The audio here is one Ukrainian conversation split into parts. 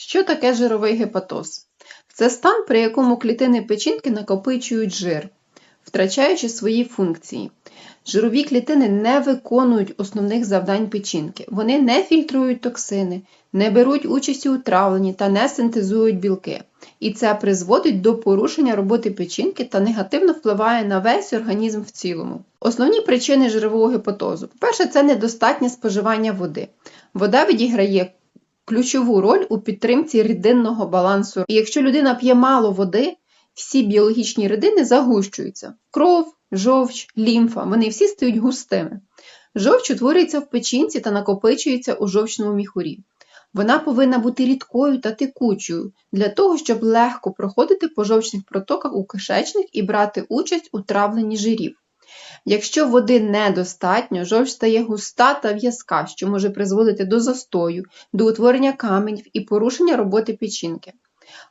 Що таке жировий гепатоз? Це стан, при якому клітини печінки накопичують жир, втрачаючи свої функції. Жирові клітини не виконують основних завдань печінки. Вони не фільтрують токсини, не беруть участі у травленні та не синтезують білки. І це призводить до порушення роботи печінки та негативно впливає на весь організм в цілому. Основні причини жирового гепатозу. По-перше, це недостатнє споживання води. Вода відіграє ключову роль у підтримці рідинного балансу. І якщо людина п'є мало води, всі біологічні рідини загущуються. Кров, жовч, лімфа, вони всі стають густими. Жовч утворюється в печінці та накопичується у жовчному міхурі. Вона повинна бути рідкою та текучою для того, щоб легко проходити по жовчних протоках у кишечник і брати участь у травленні жирів. Якщо води недостатньо, жовч стає густа та в'язка, що може призводити до застою, до утворення каменів і порушення роботи печінки.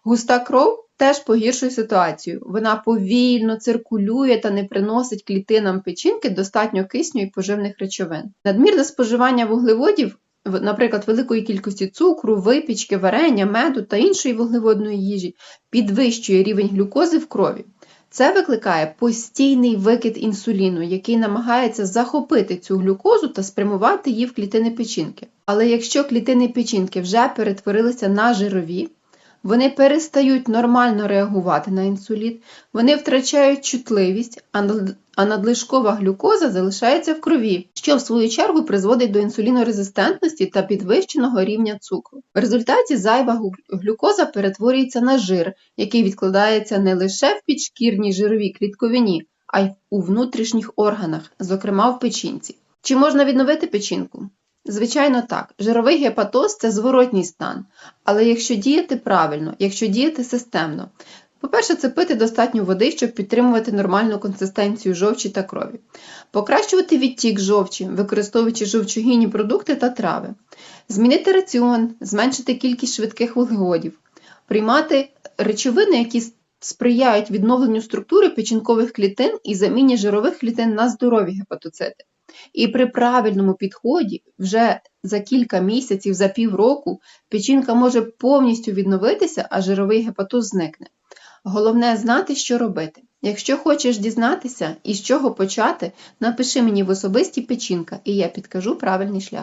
Густа кров теж погіршує ситуацію. Вона повільно циркулює та не приносить клітинам печінки достатньо кисню і поживних речовин. Надмірне споживання вуглеводів, наприклад, великої кількості цукру, випічки, варення, меду та іншої вуглеводної їжі, підвищує рівень глюкози в крові. Це викликає постійний викид інсуліну, який намагається захопити цю глюкозу та спрямувати її в клітини печінки. Але якщо клітини печінки вже перетворилися на жирові, вони перестають нормально реагувати на інсулін, вони втрачають чутливість, а над- надлишкова глюкоза залишається в крові, що в свою чергу призводить до інсулінорезистентності та підвищеного рівня цукру. В результаті зайва глюкоза перетворюється на жир, який відкладається не лише в підшкірній жировій клітковині, а й у внутрішніх органах, зокрема в печінці. Чи можна відновити печінку? Звичайно, так. Жировий гепатоз це зворотній стан. Але якщо діяти правильно, якщо діяти системно, по-перше, це пити достатньо води, щоб підтримувати нормальну консистенцію жовчі та крові, покращувати відтік жовчі, використовуючи жовчогінні продукти та трави, змінити раціон, зменшити кількість швидких вуглеводів, приймати речовини, які сприяють відновленню структури печінкових клітин і заміні жирових клітин на здорові гепатоцити. І при правильному підході вже за кілька місяців, за півроку печінка може повністю відновитися, а жировий гепатоз зникне. Головне знати, що робити. Якщо хочеш дізнатися і з чого почати, напиши мені в особисті печінка, і я підкажу правильний шлях.